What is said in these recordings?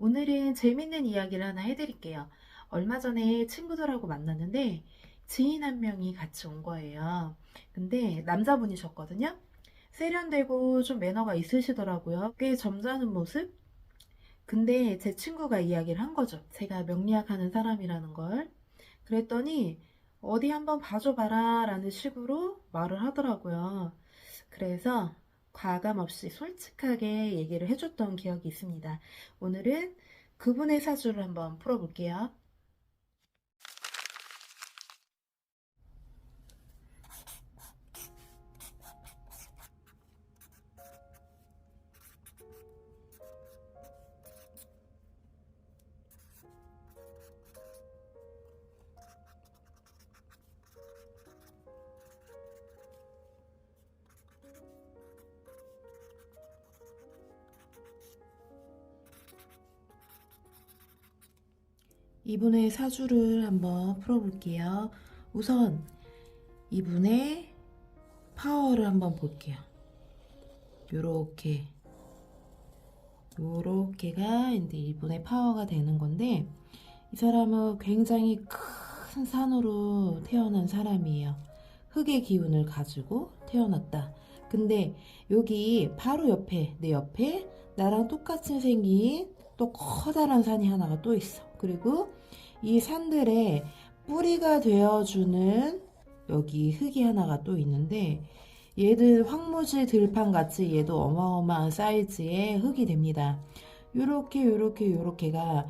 오늘은 재밌는 이야기를 하나 해드릴게요. 얼마 전에 친구들하고 만났는데 지인 한 명이 같이 온 거예요. 근데 남자분이셨거든요. 세련되고 좀 매너가 있으시더라고요. 꽤 점잖은 모습? 근데 제 친구가 이야기를 한 거죠. 제가 명리학하는 사람이라는 걸. 그랬더니 어디 한번 봐줘봐라 라는 식으로 말을 하더라고요. 그래서 과감 없이 솔직하게 얘기를 해줬던 기억이 있습니다. 오늘은 그분의 사주를 한번 풀어볼게요. 이분의 사주를 한번 풀어볼게요. 우선 이분의 파워를 한번 볼게요. 요렇게 요렇게가 이제 이분의 파워가 되는 건데 이 사람은 굉장히 큰 산으로 태어난 사람이에요. 흙의 기운을 가지고 태어났다. 근데 여기 바로 옆에 내 옆에 나랑 똑같이 생긴 또 커다란 산이 하나가 또 있어. 그리고 이 산들의 뿌리가 되어주는 여기 흙이 하나가 또 있는데 얘들 황무지 들판 같이 얘도 어마어마한 사이즈의 흙이 됩니다. 요렇게 요렇게 요렇게가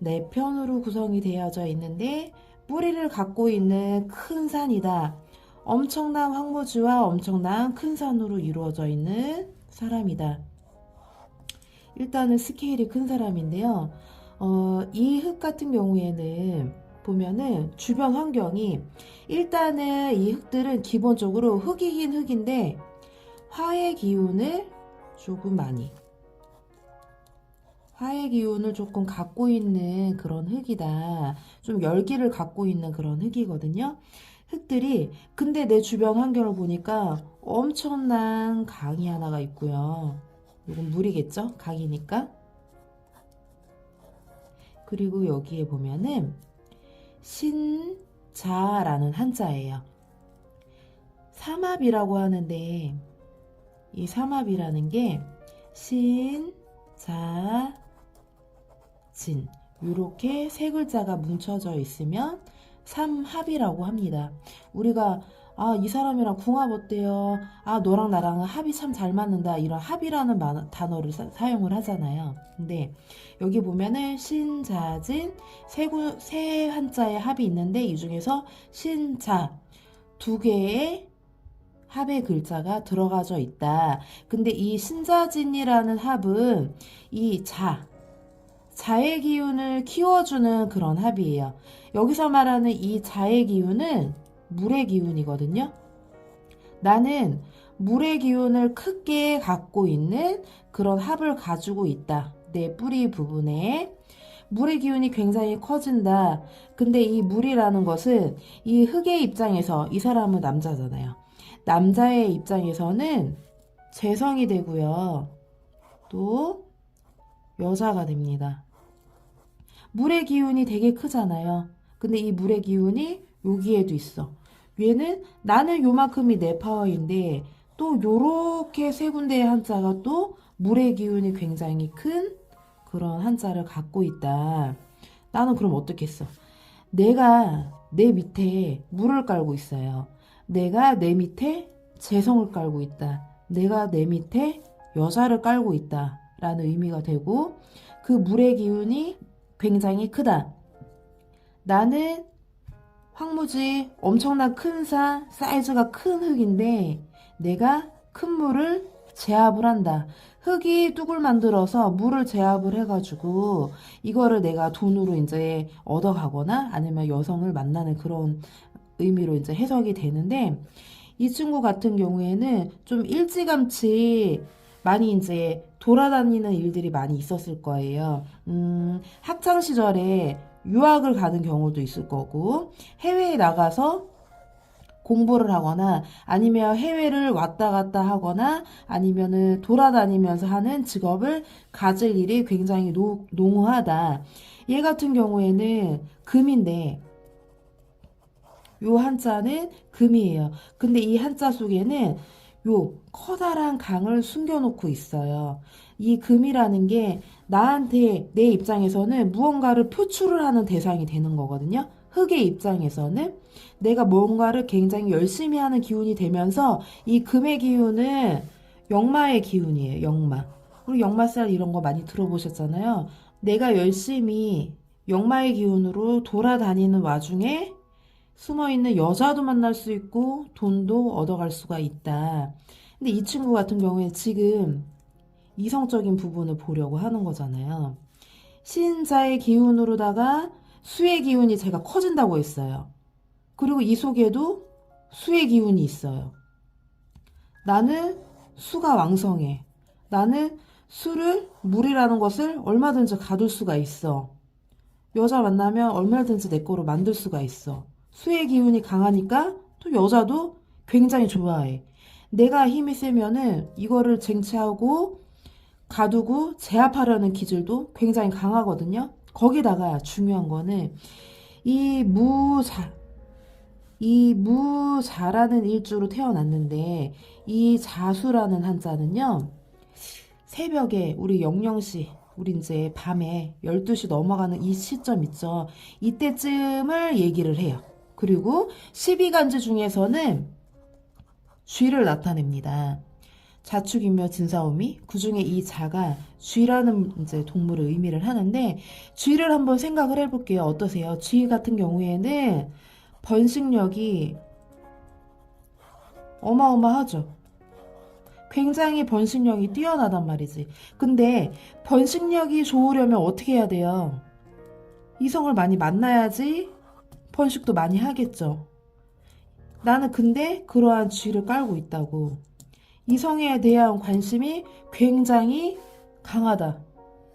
네 편으로 구성이 되어져 있는데 뿌리를 갖고 있는 큰 산이다. 엄청난 황무지와 엄청난 큰 산으로 이루어져 있는 사람이다. 일단은 스케일이 큰 사람인데요. 어, 이 흙 같은 경우에는 보면은 주변 환경이 일단은 이 흙들은 기본적으로 흙이긴 흙인데 화의 기운을 조금 많이 화의 기운을 조금 갖고 있는 그런 흙이다. 좀 열기를 갖고 있는 그런 흙이거든요. 흙들이 근데 내 주변 환경을 보니까 엄청난 강이 하나가 있고요. 이건 물이겠죠? 강이니까. 그리고 여기에 보면은 신자라는 한자예요. 삼합이라고 하는데 이 삼합이라는 게 신 자 진 이렇게 세 글자가 뭉쳐져 있으면 삼합이라고 합니다. 우리가 아, 이 사람이랑 궁합 어때요? 아, 너랑 나랑 합이 참 잘 맞는다. 이런 합이라는 마- 단어를 사, 용을 하잖아요. 근데 여기 보면은 신자진 세, 구- 세 한자의 합이 있는데 이 중에서 신자 두 개의 합의 글자가 들어가져 있다. 근데 이 신자진이라는 합은 이 자, 자의 기운을 키워주는 그런 합이에요. 여기서 말하는 이 자의 기운은 물의 기운이거든요. 나는 물의 기운을 크게 갖고 있는 그런 합을 가지고 있다. 내 뿌리 부분에. 물의 기운이 굉장히 커진다. 근데 이 물이라는 것은 이 흙의 입장에서 이 사람은 남자잖아요. 남자의 입장에서는 재성이 되고요. 또 여자가 됩니다. 물의 기운이 되게 크잖아요. 근데 이 물의 기운이 여기에도 있어. 얘는 나는 요만큼이 내 파워인데 또 요렇게 세 군데의 한자가 또 물의 기운이 굉장히 큰 그런 한자를 갖고 있다. 나는 그럼 어떻겠어? 내가 내 밑에 물을 깔고 있어요. 내가 내 밑에 재성을 깔고 있다. 내가 내 밑에 여자를 깔고 있다. 라는 의미가 되고 그 물의 기운이 굉장히 크다. 나는 황무지 엄청난 큰 산, 사이즈가 큰 흙인데 내가 큰 물을 제압을 한다. 흙이 뚝을 만들어서 물을 제압을 해가지고 이거를 내가 돈으로 이제 얻어가거나 아니면 여성을 만나는 그런 의미로 이제 해석이 되는데 이 친구 같은 경우에는 좀 일찌감치 많이 이제 돌아다니는 일들이 많이 있었을 거예요. 음, 학창 시절에 유학을 가는 경우도 있을 거고 해외에 나가서 공부를 하거나 아니면 해외를 왔다 갔다 하거나 아니면은 돌아다니면서 하는 직업을 가질 일이 굉장히 노, 농후하다. 얘 같은 경우에는 금인데 요 한자는 금이에요. 근데 이 한자 속에는 요 커다란 강을 숨겨놓고 있어요. 이 금이라는 게 나한테 내 입장에서는 무언가를 표출을 하는 대상이 되는 거거든요. 흙의 입장에서는 내가 뭔가를 굉장히 열심히 하는 기운이 되면서 이 금의 기운은 역마의 기운이에요. 역마. 우리 역마살 이런 거 많이 들어보셨잖아요. 내가 열심히 역마의 기운으로 돌아다니는 와중에 숨어 있는 여자도 만날 수 있고 돈도 얻어갈 수가 있다. 근데 이 친구 같은 경우에 지금 이성적인 부분을 보려고 하는 거잖아요. 신자의 기운으로다가 수의 기운이 제가 커진다고 했어요. 그리고 이 속에도 수의 기운이 있어요. 나는 수가 왕성해. 나는 수를 물이라는 것을 얼마든지 가둘 수가 있어. 여자 만나면 얼마든지 내 거로 만들 수가 있어. 수의 기운이 강하니까 또 여자도 굉장히 좋아해. 내가 힘이 세면은 이거를 쟁취하고 가두고 제압하려는 기질도 굉장히 강하거든요. 거기다가 중요한 거는 이 무자, 이 무자라는 일주로 태어났는데 이 자수라는 한자는요. 새벽에 우리 영영시 우리 이제 밤에 12시 넘어가는 이 시점 있죠. 이때쯤을 얘기를 해요. 그리고 12간지 중에서는 쥐를 나타냅니다. 자축이며 진사오미 그 중에 이 자가 쥐라는 이제 동물을 의미를 하는데 쥐를 한번 생각을 해볼게요. 어떠세요? 쥐 같은 경우에는 번식력이 어마어마하죠. 굉장히 번식력이 뛰어나단 말이지. 근데 번식력이 좋으려면 어떻게 해야 돼요? 이성을 많이 만나야지 번식도 많이 하겠죠. 나는 근데 그러한 쥐를 깔고 있다고. 이성에 대한 관심이 굉장히 강하다.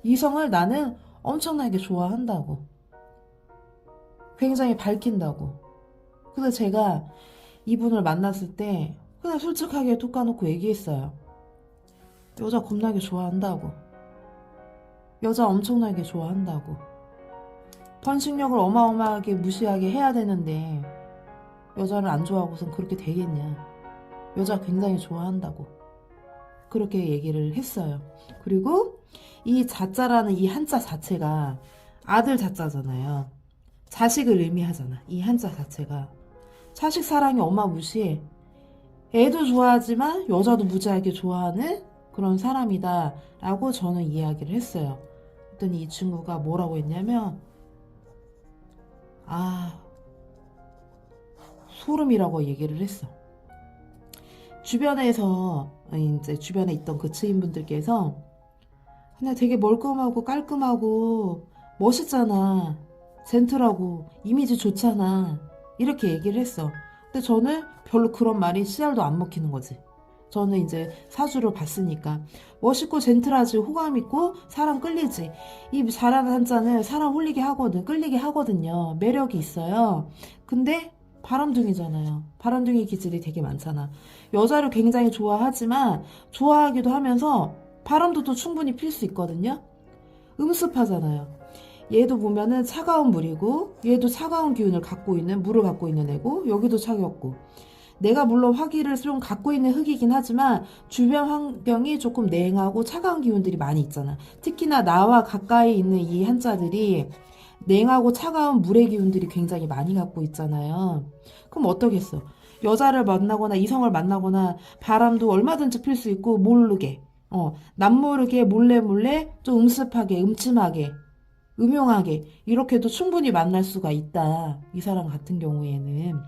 이성을 나는 엄청나게 좋아한다고. 굉장히 밝힌다고. 그래서 제가 이분을 만났을 때 그냥 솔직하게 톡 까놓고 얘기했어요. 여자 겁나게 좋아한다고. 여자 엄청나게 좋아한다고. 번식력을 어마어마하게 무시하게 해야 되는데 여자를 안 좋아하고선 그렇게 되겠냐. 여자 굉장히 좋아한다고. 그렇게 얘기를 했어요. 그리고 이 자자라는 이 한자 자체가 아들 자자잖아요. 자식을 의미하잖아. 이 한자 자체가. 자식 사랑이 엄마 무시해. 애도 좋아하지만 여자도 무지하게 좋아하는 그런 사람이다. 라고 저는 이야기를 했어요. 그랬더니 이 친구가 뭐라고 했냐면, 아, 소름이라고 얘기를 했어. 주변에서, 이제 주변에 있던 그 지인분들께서, 그냥 되게 멀끔하고 깔끔하고 멋있잖아. 젠틀하고 이미지 좋잖아. 이렇게 얘기를 했어. 근데 저는 별로 그런 말이 씨알도 안 먹히는 거지. 저는 이제 사주를 봤으니까 멋있고 젠틀하지 호감 있고 사람 끌리지 이 잘하는 한자는 사람 홀리게 하거든 끌리게 하거든요 매력이 있어요 근데 바람둥이잖아요. 바람둥이 기질이 되게 많잖아. 여자를 굉장히 좋아하지만 좋아하기도 하면서 바람도 또 충분히 필 수 있거든요. 음습하잖아요. 얘도 보면은 차가운 물이고 얘도 차가운 기운을 갖고 있는 물을 갖고 있는 애고 여기도 차갑고. 내가 물론 화기를 좀 갖고 있는 흙이긴 하지만 주변 환경이 조금 냉하고 차가운 기운들이 많이 있잖아. 특히나 나와 가까이 있는 이 한자들이 냉하고 차가운 물의 기운들이 굉장히 많이 갖고 있잖아요. 그럼 어떠겠어? 여자를 만나거나 이성을 만나거나 바람도 얼마든지 필 수 있고 모르게 어, 남모르게 몰래 몰래 좀 음습하게 음침하게 음용하게 이렇게도 충분히 만날 수가 있다. 이 사람 같은 경우에는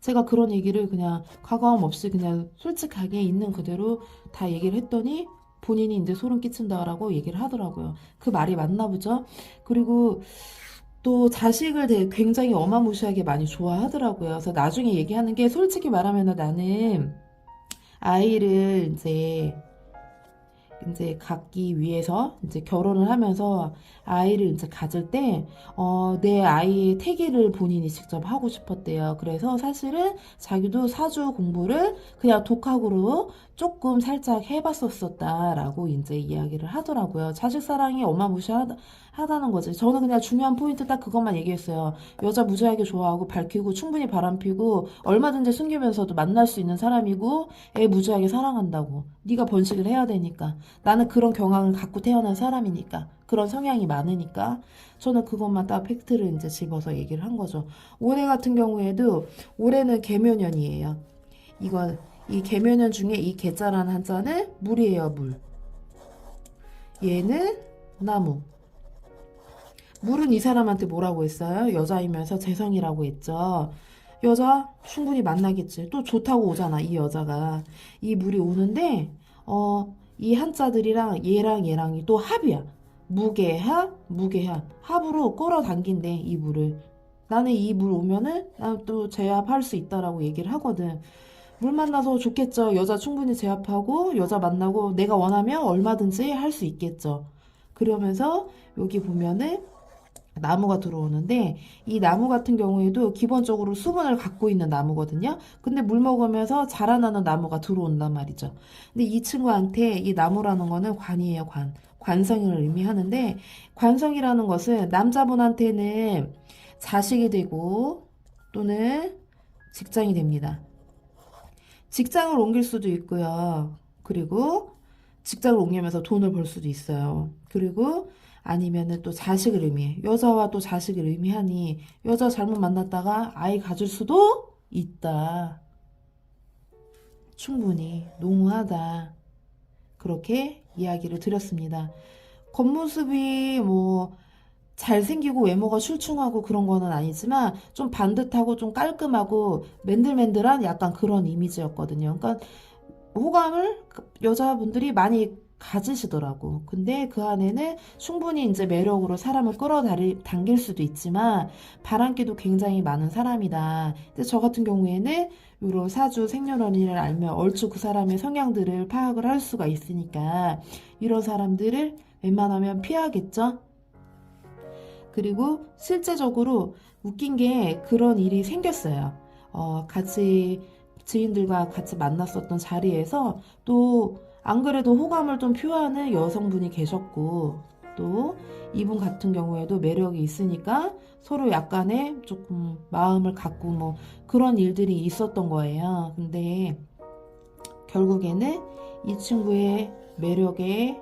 제가 그런 얘기를 그냥 과거함 없이 그냥 솔직하게 있는 그대로 다 얘기를 했더니 본인이 이제 소름 끼친다라고 얘기를 하더라고요. 그 말이 맞나 보죠. 그리고 또 자식을 되게 굉장히 어마무시하게 많이 좋아하더라고요. 그래서 나중에 얘기하는 게 솔직히 말하면 나는 아이를 이제 이제 갖기 위해서 이제 결혼을 하면서 아이를 이제 가질 때, 어, 내 아이의 태기를 본인이 직접 하고 싶었대요. 그래서 사실은 자기도 사주 공부를 그냥 독학으로 조금 살짝 해봤었었다라고 이제 이야기를 하더라고요. 자식 사랑이 어마무시하다, 하다는 거지. 저는 그냥 중요한 포인트 딱 그것만 얘기했어요. 여자 무지하게 좋아하고 밝히고 충분히 바람피고 얼마든지 숨기면서도 만날 수 있는 사람이고 애 무지하게 사랑한다고. 네가 번식을 해야 되니까. 나는 그런 경향을 갖고 태어난 사람이니까. 그런 성향이 많으니까. 저는 그것만 딱 팩트를 이제 집어서 얘기를 한 거죠. 올해 같은 경우에도 올해는 개묘년이에요. 이건 이 개묘년 중에 이 개자라는 한자는 물이에요, 물. 얘는 나무. 물은 이 사람한테 뭐라고 했어요? 여자이면서 재성이라고 했죠. 여자 충분히 만나겠지. 또 좋다고 오잖아, 이 여자가. 이 물이 오는데, 어, 이 한자들이랑 얘랑 얘랑이 또 합이야. 무게합, 무게합. 합으로 끌어당긴대, 이 물을. 나는 이 물 오면은, 난또 제압할 수 있다라고 얘기를 하거든. 물 만나서 좋겠죠. 여자 충분히 제압하고, 여자 만나고, 내가 원하면 얼마든지 할 수 있겠죠. 그러면서, 여기 보면은, 나무가 들어오는데 이 나무 같은 경우에도 기본적으로 수분을 갖고 있는 나무거든요. 근데 물 먹으면서 자라나는 나무가 들어온단 말이죠. 근데 이 친구한테 이 나무라는 거는 관이에요, 관. 관성을 의미하는데 관성이라는 것은 남자분한테는 자식이 되고 또는 직장이 됩니다. 직장을 옮길 수도 있고요. 그리고 직장을 옮기면서 돈을 벌 수도 있어요. 그리고 아니면은 또 자식을 의미해. 여자와 또 자식을 의미하니 여자 잘못 만났다가 아이 가질 수도 있다. 충분히 농후하다. 그렇게 이야기를 드렸습니다. 겉모습이 뭐 잘생기고 외모가 출중하고 그런 거는 아니지만 좀 반듯하고 좀 깔끔하고 맨들맨들한 약간 그런 이미지였거든요. 그러니까 호감을 여자분들이 많이 가지시더라고. 근데 그 안에는 충분히 이제 매력으로 사람을 끌어당길 수도 있지만 바람기도 굉장히 많은 사람이다. 근데 저 같은 경우에는 요런 사주 생년월일을 알면 얼추 그 사람의 성향들을 파악을 할 수가 있으니까 이런 사람들을 웬만하면 피하겠죠? 그리고 실제적으로 웃긴 게 그런 일이 생겼어요. 어, 같이 지인들과 같이 만났었던 자리에서 또 안 그래도 호감을 좀 표하는 여성분이 계셨고 또 이분 같은 경우에도 매력이 있으니까 서로 약간의 조금 마음을 갖고 뭐 그런 일들이 있었던 거예요. 근데 결국에는 이 친구의 매력에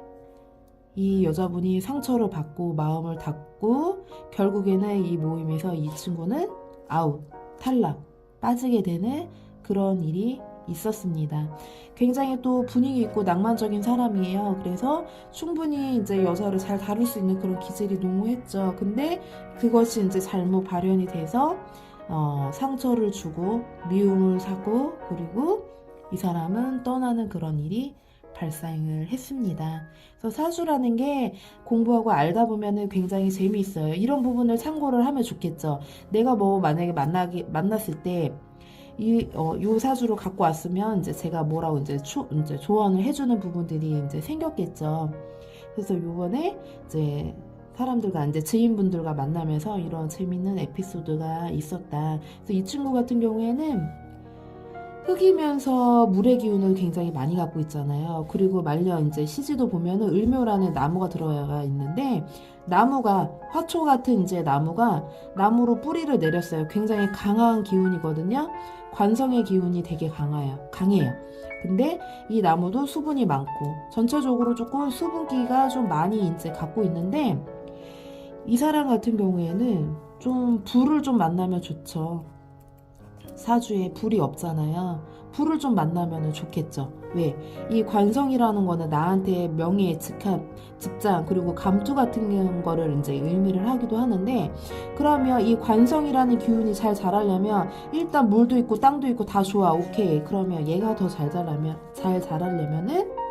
이 여자분이 상처를 받고 마음을 닫고 결국에는 이 모임에서 이 친구는 아웃, 탈락, 빠지게 되는 그런 일이 있었습니다. 굉장히 또 분위기 있고 낭만적인 사람이에요. 그래서 충분히 이제 여자를 잘 다룰 수 있는 그런 기질이 농후했죠. 근데 그것이 이제 잘못 발현이 돼서 어, 상처를 주고 미움을 사고 그리고 이 사람은 떠나는 그런 일이 발생을 했습니다. 그래서 사주라는 게 공부하고 알다 보면은 굉장히 재미있어요. 이런 부분을 참고를 하면 좋겠죠. 내가 뭐 만약에 만나기 만났을 때 이, 어, 요 사주로 갖고 왔으면 이제 제가 뭐라고 이제, 초, 이제 조언을 해주는 부분들이 이제 생겼겠죠. 그래서 요번에 이제 사람들과 이제 지인분들과 만나면서 이런 재밌는 에피소드가 있었다. 그래서 이 친구 같은 경우에는 흙이면서 물의 기운을 굉장히 많이 갖고 있잖아요. 그리고 말려 이제 시지도 보면은 을묘라는 나무가 들어가 있는데 나무가 화초 같은 이제 나무가 나무로 뿌리를 내렸어요. 굉장히 강한 기운이거든요. 관성의 기운이 되게 강해요. 강해요. 근데 이 나무도 수분이 많고 전체적으로 조금 수분기가 좀 많이 이제 갖고 있는데 이 사람 같은 경우에는 좀 불을 좀 만나면 좋죠. 사주에 불이 없잖아요. 불을 좀 만나면 좋겠죠. 왜? 이 관성이라는 거는 나한테 명예, 직함, 직장, 그리고 감투 같은 거를 이제 의미를 하기도 하는데, 그러면 이 관성이라는 기운이 잘 자라려면, 일단 물도 있고 땅도 있고 다 좋아. 오케이. 그러면 얘가 더 잘 자라면, 잘 자라려면은,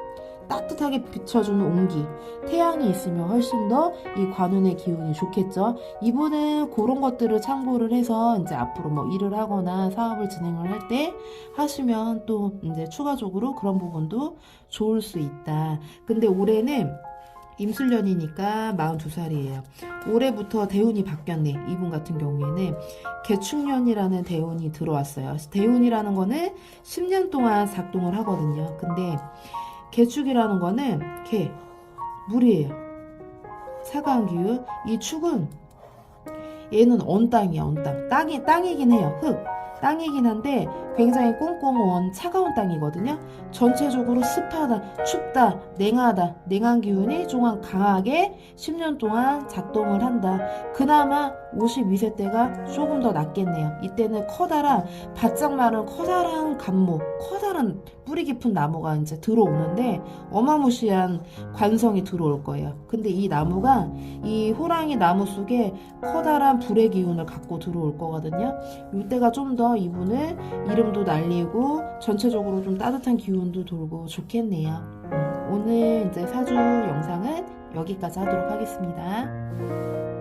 따뜻하게 비춰주는 온기, 태양이 있으면 훨씬 더 이 관운의 기운이 좋겠죠. 이분은 그런 것들을 참고를 해서 이제 앞으로 뭐 일을 하거나 사업을 진행을 할 때 하시면 또 이제 추가적으로 그런 부분도 좋을 수 있다. 근데 올해는 임술년이니까 42살이에요. 올해부터 대운이 바뀌었네. 이분 같은 경우에는 개축년이라는 대운이 들어왔어요. 대운이라는 거는 10년 동안 작동을 하거든요. 근데 개축이라는 거는 개, 물이에요. 사과한 기운. 이 축은 얘는 언 땅이야, 언 땅. 땅이, 땅이긴 해요. 흙. 땅이긴 한데 굉장히 꽁꽁언 차가운 땅이거든요. 전체적으로 습하다, 춥다, 냉하다, 냉한 기운이 좀 강하게 10년 동안 작동을 한다. 그나마 52세 때가 조금 더 낫겠네요. 이때는 커다란 바짝 마른 커다란 감목, 커다란 뿌리 깊은 나무가 이제 들어오는데 어마무시한 관성이 들어올 거예요. 근데 이 나무가 이 호랑이 나무 속에 커다란 불의 기운을 갖고 들어올 거거든요. 이때가 좀 더 이분은 이름도 날리고 전체적으로 좀 따뜻한 기운도 돌고 좋겠네요. 음, 오늘 이제 사주 영상은 여기까지 하도록 하겠습니다.